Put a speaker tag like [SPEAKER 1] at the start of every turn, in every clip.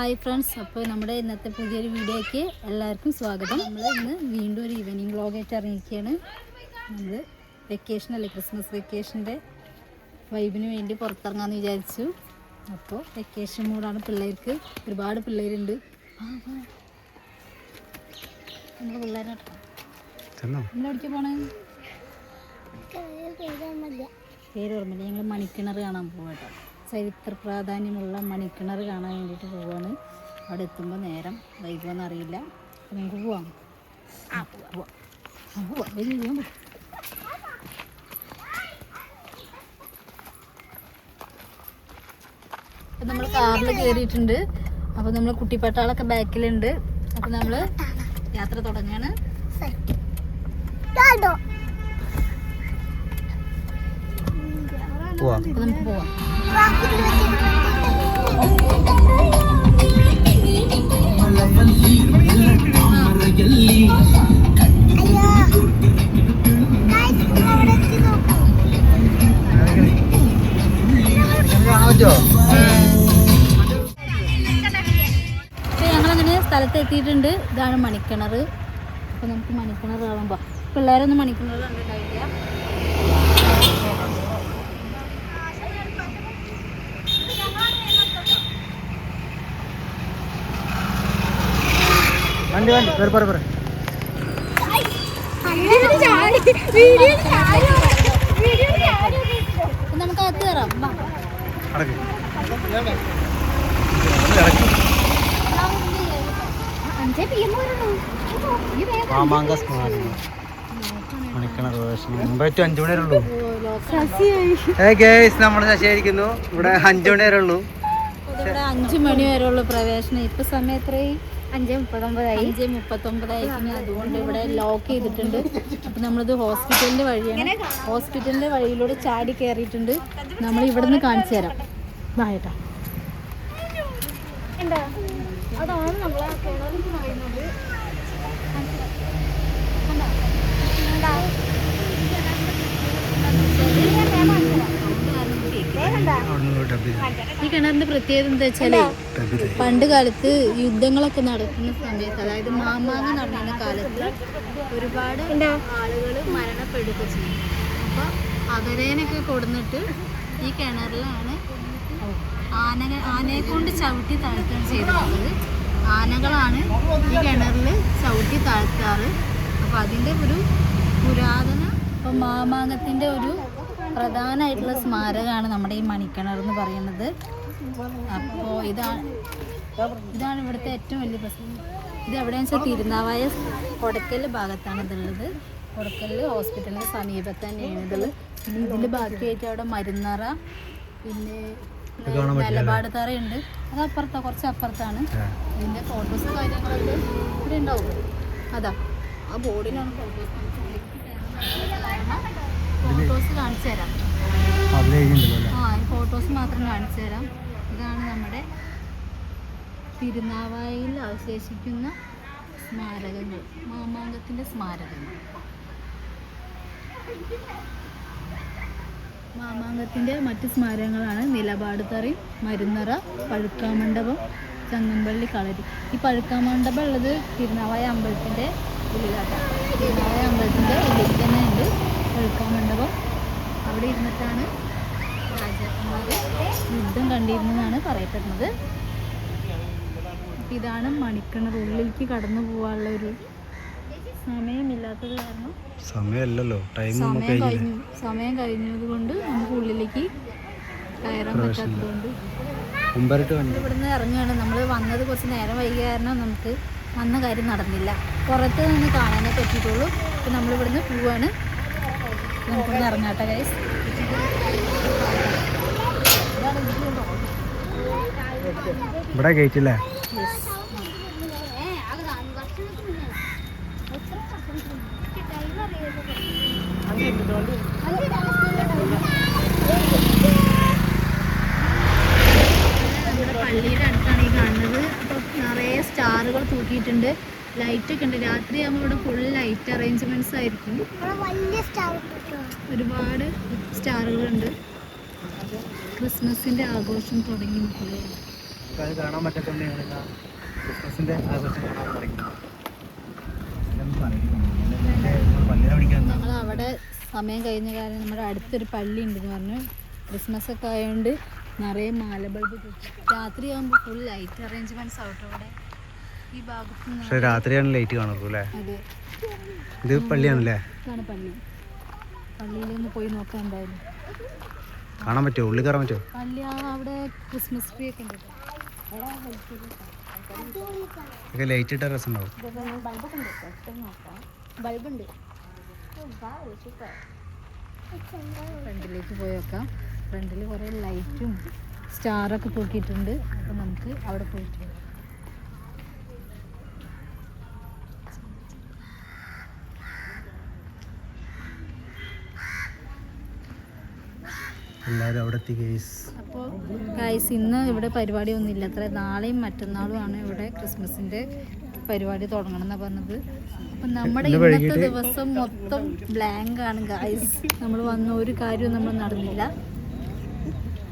[SPEAKER 1] Hi friends അപ്പോൾ നമ്മുടെ ഇന്നത്തെ പുതിയൊരു വീഡിയോയ്ക്ക് എല്ലാവർക്കും സ്വാഗതം. നമ്മൾ ഇന്ന് വീണ്ടും ഒരു ഈവനിങ് വ്ളോഗായിട്ട് ഇറങ്ങിയിരിക്കുകയാണ്. നമ്മൾ വെക്കേഷൻ അല്ലേ ക്രിസ്മസ് വെക്കേഷന്റെ വൈബിന് വേണ്ടി പുറത്തിറങ്ങാമെന്ന് വിചാരിച്ചു. അപ്പോൾ വെക്കേഷൻ മൂടാണ് പിള്ളേർക്ക്. ഒരുപാട് പിള്ളേരുണ്ട്. നമ്മൾ എവിടേക്ക് പോണേ? പേര് ഓർമ്മയില്ല. ഞങ്ങൾ മണിക്കിണർ കാണാൻ പോവാട്ടോ. ചരിത്ര പ്രാധാന്യമുള്ള മണിക്കിണർ കാണാൻ വേണ്ടിയിട്ട് പോവാണ്. അവിടെ എത്തുമ്പോൾ നേരം വൈകുമെന്ന് അറിയില്ല. നമുക്ക് പോവാം. പോവാം. നമ്മൾ കാറിൽ കയറിയിട്ടുണ്ട് അപ്പോൾ നമ്മൾ കുട്ടിപ്പട്ടാളൊക്കെ ബാക്കിലുണ്ട്. അപ്പോൾ നമ്മൾ യാത്ര തുടങ്ങുകയാണ്
[SPEAKER 2] പോവാ.
[SPEAKER 1] നമുക്ക് പോവാം ഞങ്ങളങ്ങനെ സ്ഥലത്ത് എത്തിയിട്ടുണ്ട് ഇതാണ് മണിക്കിണർ അപ്പോൾ നമുക്ക് മണിക്കിണർ കാണുമ്പോൾ പിള്ളേരൊന്നും മണിക്കിണർ കണ്ടിട്ടുണ്ടായില്ല
[SPEAKER 2] വണ്ടി വേണ്ടി വേറെ പറ പറ.
[SPEAKER 1] നമുക്ക് അകത്ത് കയറാം വാ.
[SPEAKER 2] അടക്ക്. മാമാങ്ക സ്മാരകം മണിക്കണർ വേഷം മുമ്പേ ടു അഞ്ചു മണി വരെ ഉള്ളൂ ഗേസ് നമ്മൾ ശശിയായിരിക്കുന്നു. ഇവിടെ അഞ്ചു മണി വരെ ഉള്ളൂ
[SPEAKER 1] അഞ്ചു മണി വരെ ഉള്ളു പ്രവേശനം. ഇപ്പൊ സമയം എത്രയായി? അഞ്ച് മുപ്പത്തൊമ്പതായി. അഞ്ച് മുപ്പത്തൊമ്പതായി. പിന്നെ അതുകൊണ്ട് ഇവിടെ ലോക്ക് ചെയ്തിട്ടുണ്ട്. അപ്പൊ നമ്മളിത് ഹോസ്പിറ്റലിന്റെ വഴിയാണ്. ഹോസ്പിറ്റലിന്റെ വഴിയിലൂടെ ചാടി കയറിയിട്ടുണ്ട് നമ്മൾ ഇവിടെ നിന്ന് കാണിച്ചു തരാം. വായട്ടാ അതാണ് നമ്മളെ കിണറെന്ന് പറയുന്നത്. ഈ കിണറിന്റെ പ്രത്യേകത എന്താ
[SPEAKER 2] വെച്ചാൽ
[SPEAKER 1] പണ്ട് കാലത്ത് യുദ്ധങ്ങളൊക്കെ നടക്കുന്ന സമയത്ത് അതായത് മാമാങ്ങ നടന്ന കാലത്ത് ഒരുപാട് ആളുകൾ മരണപ്പെടുക ചെയ്യും അപ്പോൾ അവരേനൊക്കെ കൊടുന്നിട്ട് ഈ കിണറിലാണ് ആനകൾ ആനയെ കൊണ്ട് ചവിട്ടി താഴ്ത്തുകയാണ് ചെയ്തിട്ടുള്ളത്. ആനകളാണ് ഈ കിണറിൽ ചവിട്ടി താഴ്ത്താറ്. അപ്പൊ അതിന്റെ ഒരു പുരാതന ഇപ്പം മാമാങ്ങത്തിന്റെ ഒരു പ്രധാനമായിട്ടുള്ള സ്മാരകമാണ് നമ്മുടെ ഈ മണിക്കിണർ എന്ന് പറയുന്നത്. അപ്പോൾ ഇതാണ് ഇതാണ് ഇവിടുത്തെ ഏറ്റവും വലിയ പ്രശ്നം. ഇത് എവിടെയെന്ന് വെച്ചാൽ തിരുനാവായ കൊടക്കൽ ഭാഗത്താണ് ഇതുള്ളത്. കൊടക്കൽ ഹോസ്പിറ്റലിന് സമീപത്ത് തന്നെയാണ് ഇതുള്ളത്. പിന്നെ ഇതിൽ ബാക്കിയായിട്ട് അവിടെ മരുന്നറ പിന്നെ നിലപാട് തറയുണ്ട്. അത് അപ്പുറത്താണ് കുറച്ച് അപ്പുറത്താണ്. ഇതിന്റെ ഫോട്ടോസ് കാര്യങ്ങളൊക്കെ ഇവിടെ ഉണ്ടാവും. അതാ ആ ബോർഡിലാണ് ഫോട്ടോസ് ഫോട്ടോസ് കാണിച്ചു തരാം. ആ ഫോട്ടോസ് മാത്രം കാണിച്ചു തരാം. ഇതാണ് നമ്മുടെ തിരുനാവായിൽ അവശേഷിക്കുന്ന സ്മാരകങ്ങൾ മാമാങ്കത്തിന്റെ സ്മാരകങ്ങൾ. മാമാങ്കത്തിന്റെ മറ്റ് സ്മാരകങ്ങളാണ് നിലപാട് തറി മരുന്നറ പഴുക്കാമണ്ഡപം ചങ്ങമ്പള്ളി കളരി. ഈ പഴുക്കാമണ്ഡപം ഉള്ളത് തിരുനാവായ അമ്പലത്തിന്റെ ഉള്ളിലാണ് തിരുനാവായ അമ്പലത്തിന്റെ ഉള്ളിൽ തന്നെ ഉണ്ട്. പഴുക്കാമണ്ഡപം അവിടെ ഇരുന്നിട്ടാണ് രാജാക്കന്മാർ യുദ്ധം കണ്ടിരുന്നതാണ് പറയപ്പെടുന്നത്. അപ്പം ഇതാണ് മണിക്കിണർ ഉള്ളിലേക്ക് കടന്നു പോകാനുള്ള ഒരു സമയമില്ലാത്തത് കാരണം.
[SPEAKER 2] സമയമല്ലല്ലോ ടൈം
[SPEAKER 1] സമയം കഴിഞ്ഞു. സമയം കഴിഞ്ഞത് കൊണ്ട് നമുക്ക് ഉള്ളിലേക്ക് കയറാൻ പറ്റാത്തതുകൊണ്ട്. ഇവിടുന്ന് ഇറങ്ങുകയാണ്. നമ്മൾ വന്നത് കുറച്ച് നേരം വൈകിയ കാരണം നമുക്ക് വന്ന കാര്യം നടന്നില്ല. പുറത്ത് നിന്ന് കാണാനേ പറ്റിയിട്ടുള്ളൂ. ഇപ്പം നമ്മളിവിടുന്ന് പോവാണ്. നമുക്കിവിടുന്ന് ഇറങ്ങാട്ടെ ഗൈസ്
[SPEAKER 2] ഇവിടെ ഗേറ്റ് അല്ലേ
[SPEAKER 1] നമ്മുടെ പള്ളിയുടെ അടുത്താണ് ഈ കാണുന്നത് അപ്പോൾ നിറയെ സ്റ്റാറുകൾ തൂക്കിയിട്ടുണ്ട് ലൈറ്റ് ഒക്കെ ഉണ്ട്. രാത്രിയാകുമ്പോൾ ഇവിടെ ഫുൾ ലൈറ്റ് അറേഞ്ച്മെന്റ്സ് ആയിരിക്കും. ഒരുപാട് സ്റ്റാറുകളുണ്ട്. ക്രിസ്മസിന്റെ ആഘോഷം തുടങ്ങി
[SPEAKER 2] കാണാൻ ആഘോഷം കാണാൻ തുടങ്ങി
[SPEAKER 1] ഞങ്ങൾ അവിടെ സമയം കഴിഞ്ഞ കാരണം നമ്മുടെ അടുത്തൊരു പള്ളി ഉണ്ടെന്ന് പറഞ്ഞു. ക്രിസ്മസ് ഒക്കെ ആയതുകൊണ്ട് നിറയെ മാല ബൾബ് രാത്രി ആകുമ്പോൾ ഫുൾ ലൈറ്റ് അറേഞ്ച്മെന്റ്സ് ആവട്ടെ അവിടെ.
[SPEAKER 2] പക്ഷെ രാത്രിയാണ് ലൈറ്റ് കാണുള്ളൂ അല്ലേ? ഇത് പള്ളിയാണല്ലേ? കാണാൻ പറ്റുമോ? ഉള്ളിൽ കയറാൻ പറ്റുമോ?
[SPEAKER 1] അവിടെ ക്രിസ്മസ് ട്രീ ഒക്കെ ഉണ്ട്
[SPEAKER 2] ലൈറ്റ് ഇട്ട രസം ഉണ്ടാവും
[SPEAKER 1] ബൾബുണ്ട്. ഫ്രണ്ടിലേക്ക് പോയി നോക്കാം. ഫ്രണ്ടിൽ കുറേ ലൈറ്റും സ്റ്റാറൊക്കെ തൂക്കിയിട്ടുണ്ട്. അപ്പം നമുക്ക് അവിടെ പോയിട്ട് വരാം.
[SPEAKER 2] എല്ലാവരും അവിടെ എത്തി കേസ്
[SPEAKER 1] അപ്പോൾ ഗൈസ് ഇന്ന് ഇവിടെ പരിപാടി ഒന്നും ഇല്ല അത്ര നാളെയും മറ്റന്നാളും ആണ് ഇവിടെ ക്രിസ്മസിന്റെ പരിപാടി തുടങ്ങണം എന്നാണ് പറഞ്ഞത്. അപ്പം നമ്മുടെ ഇന്നത്തെ ദിവസം മൊത്തം ബ്ലാങ്ക് ആണ് ഗൈസ് നമ്മൾ വന്ന ഒരു കാര്യവും നമ്മൾ നടന്നില്ല.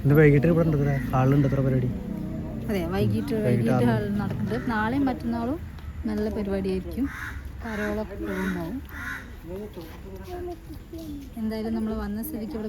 [SPEAKER 2] ഇന്ന് വൈകിട്ട് ഇവിടെ ഉണ്ട് ഹാളിലുണ്ട് എത്ര പരിപാടി.
[SPEAKER 1] അതെ വൈകിട്ട് വൈകിട്ട് ഹാളിൽ നടക്കുന്നുണ്ട്. നാളെയും മറ്റന്നാളും നല്ല പരിപാടിയായിരിക്കും. കരോളൊക്കെ ഉണ്ടാവും എന്തായാലും നമ്മൾ വന്ന സ്ഥിതിക്ക് ഇവിടെ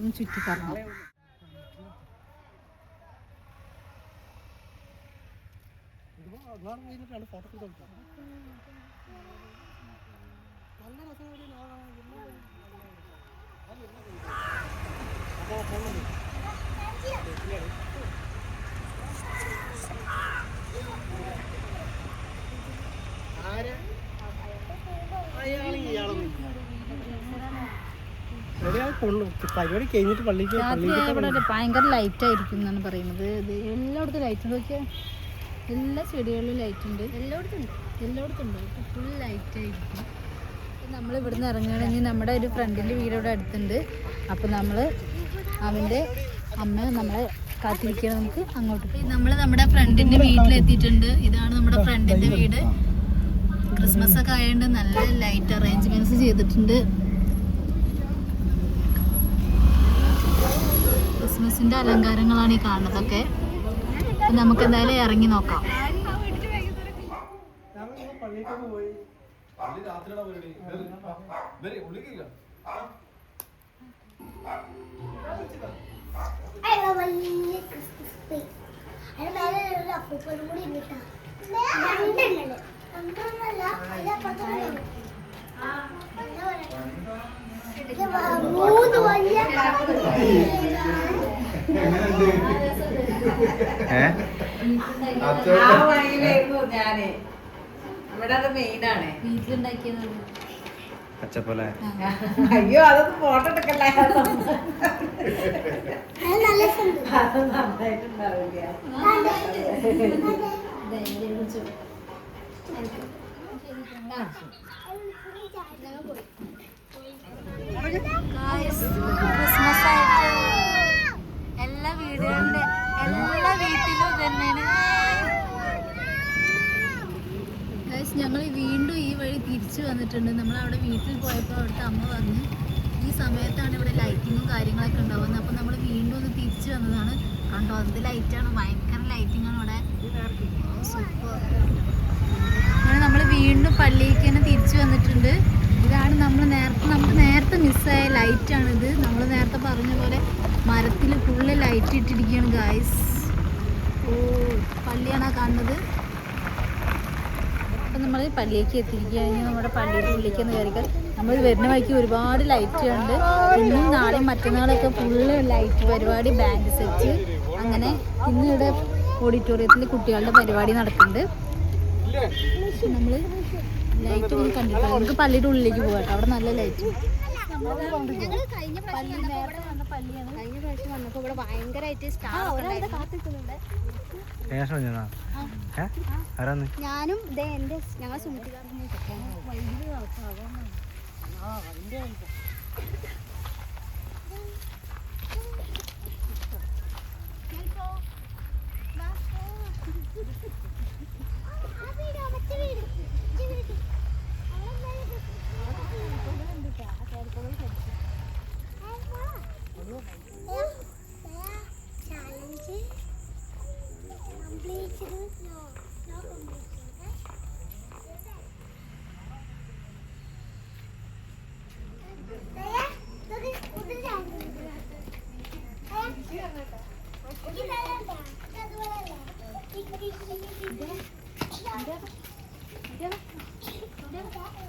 [SPEAKER 1] ഒന്ന് ചുറ്റിക്കറങ്ങാം
[SPEAKER 2] പരിപാടി കഴിഞ്ഞിട്ട് പള്ളിക്ക്
[SPEAKER 1] ഭയങ്കര ലൈറ്റ് ആയിരിക്കും എന്നാണ് പറയുന്നത്. എല്ലായിടത്തും ലൈറ്റ് നോക്കിയാൽ എല്ലാ ചെടികളിലും ലൈറ്റ് ഉണ്ട്. എല്ലായിടത്തും ഉണ്ട്. എല്ലായിടത്തും ഉണ്ട്. ഫുൾ ലൈറ്റ് ആയിരിക്കും. നമ്മൾ ഇവിടുന്ന് ഇറങ്ങുകയാണെങ്കിൽ നമ്മുടെ ഒരു ഫ്രണ്ടിന്റെ വീട് ഇവിടെ അടുത്തുണ്ട്. അപ്പോൾ നമ്മൾ അവന്റെ അമ്മ നമ്മളെ കാത്തിരിക്കുകയാണ് നമുക്ക് അങ്ങോട്ട്. നമ്മൾ നമ്മുടെ ഫ്രണ്ടിന്റെ വീട്ടിലെത്തിയിട്ടുണ്ട് ഇതാണ് നമ്മുടെ ഫ്രണ്ടിന്റെ വീട്. ക്രിസ്മസ് ഒക്കെ ആയതുകൊണ്ട് നല്ല ലൈറ്റ് അറേഞ്ച്മെന്റ്സ് ചെയ്തിട്ടുണ്ട്. ക്രിസ്മസിന്റെ അലങ്കാരങ്ങളാണ് ഈ കാണുന്നതൊക്കെ. നമുക്ക് എന്തായാലും ഇറങ്ങി നോക്കാം.
[SPEAKER 3] മൂന്ന് വലിയ
[SPEAKER 4] ആ വഴിയിലായിരുന്നു ഞാൻ ഇവിടെ അത് മെയിനാണ്
[SPEAKER 1] വീട്ടിലുണ്ടാക്കിയത്
[SPEAKER 2] പച്ചപ്പോലെ.
[SPEAKER 4] അയ്യോ അതൊന്നും ഫോട്ടോ എടുക്കല്ലേ
[SPEAKER 1] ക്രിസ്മസ് ആയിട്ട് എല്ലാ വീടുകളുടെ എല്ലാ വീട്ടിലും തന്നെയാണ് ഗൈസ് ഞങ്ങൾ വീണ്ടും ഈ വഴി തിരിച്ചു വന്നിട്ടുണ്ട്. നമ്മൾ അവിടെ വീട്ടിൽ പോയപ്പോൾ അവിടുത്തെ അമ്മ പറഞ്ഞു ഈ സമയത്താണ് ഇവിടെ ലൈറ്റിങ്ങും കാര്യങ്ങളൊക്കെ ഉണ്ടാവുന്നത്. അപ്പോൾ നമ്മൾ വീണ്ടും ഒന്ന് തിരിച്ചു വന്നതാണ്. കണ്ടോ എന്ത് ലൈറ്റാണ് ഭയങ്കര ലൈറ്റിംഗ് ആണ് ഇവിടെ. അങ്ങനെ നമ്മൾ വീണ്ടും പള്ളിയിലേക്ക് തന്നെ തിരിച്ചു വന്നിട്ടുണ്ട്. ഇതാണ് നമ്മൾ നേരത്തെ നമുക്ക് നേരത്തെ മിസ്സായ ലൈറ്റാണിത് നമ്മൾ നേരത്തെ പറഞ്ഞ പോലെ മരത്തിൽ ഫുള്ള് ലൈറ്റ് ഇട്ടിരിക്കുകയാണ് ഗായ്സ് ഓ പള്ളിയാണ് കാണുന്നത്. അപ്പം നമ്മൾ പള്ളിയിലേക്ക് എത്തിയിരിക്കുകയാണെങ്കിൽ നമ്മുടെ പള്ളിയുടെ ഉള്ളിലേക്ക് എന്ന് നമ്മൾ വരുന്ന വഴിക്ക് ഒരുപാട് ലൈറ്റ് ഉണ്ട്. ഇന്നും നാളെയും മറ്റന്നാളൊക്കെ ഫുള്ള് ലൈറ്റ് പരിപാടി ബാൻഡ് സെറ്റ് അങ്ങനെ ഇന്ന് ഇവിടെ ഓഡിറ്റോറിയത്തിൽ കുട്ടികളുടെ പരിപാടി നടക്കുന്നുണ്ട്. നമ്മൾ ലൈറ്റ് ഒന്നും കണ്ടിട്ടില്ല. നമുക്ക് പള്ളിയുടെ ഉള്ളിലേക്ക് പോകാം അവിടെ നല്ല ലൈറ്റ്
[SPEAKER 3] പള്ളി കഴിഞ്ഞ വന്ന വന്നപ്പോ പ്രാവശ്യം വന്നപ്പോ ഇവിടെ ഭയങ്കരമായിട്ട് സ്റ്റാർ ഞാനും ദേ എന്റെ ഞങ്ങൾ സുമിത്തി ചാലഞ്ച് കംപ്ലീറ്റ്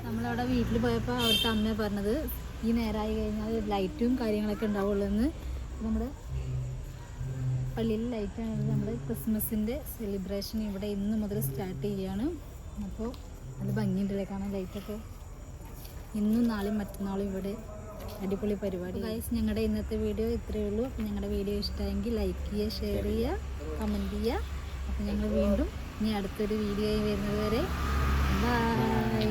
[SPEAKER 1] നമ്മളവിടെ വീട്ടിൽ പോയപ്പോൾ അവിടുത്തെ അമ്മ പറഞ്ഞത് ഈ നേരമായി കഴിഞ്ഞാൽ ലൈറ്റും കാര്യങ്ങളൊക്കെ ഉണ്ടാവുള്ളൂ എന്ന്. നമ്മുടെ പള്ളിയിൽ ലൈറ്റാണ് നമ്മുടെ ക്രിസ്മസിന്റെ സെലിബ്രേഷൻ ഇവിടെ ഇന്ന് മുതൽ സ്റ്റാർട്ട് ചെയ്യുകയാണ് അപ്പോൾ നല്ല ഭംഗിയുണ്ടല്ലേ കാണാൻ ലൈറ്റൊക്കെ ഇന്നും നാളെയും മറ്റന്നാളും ഇവിടെ അടിപൊളി പരിപാടി. ഗൈസ് ഞങ്ങളുടെ ഇന്നത്തെ വീഡിയോ ഇത്രയേ ഉള്ളൂ. അപ്പോൾ ഞങ്ങളുടെ വീഡിയോ ഇഷ്ടമായെങ്കിൽ ലൈക്ക് ചെയ്യുക ഷെയർ ചെയ്യുക കമന്റ് ചെയ്യുക. അപ്പോൾ ഞങ്ങൾ വീണ്ടും ഇനി അടുത്തൊരു വീഡിയോ വരുന്നത് വരെ. ബൈ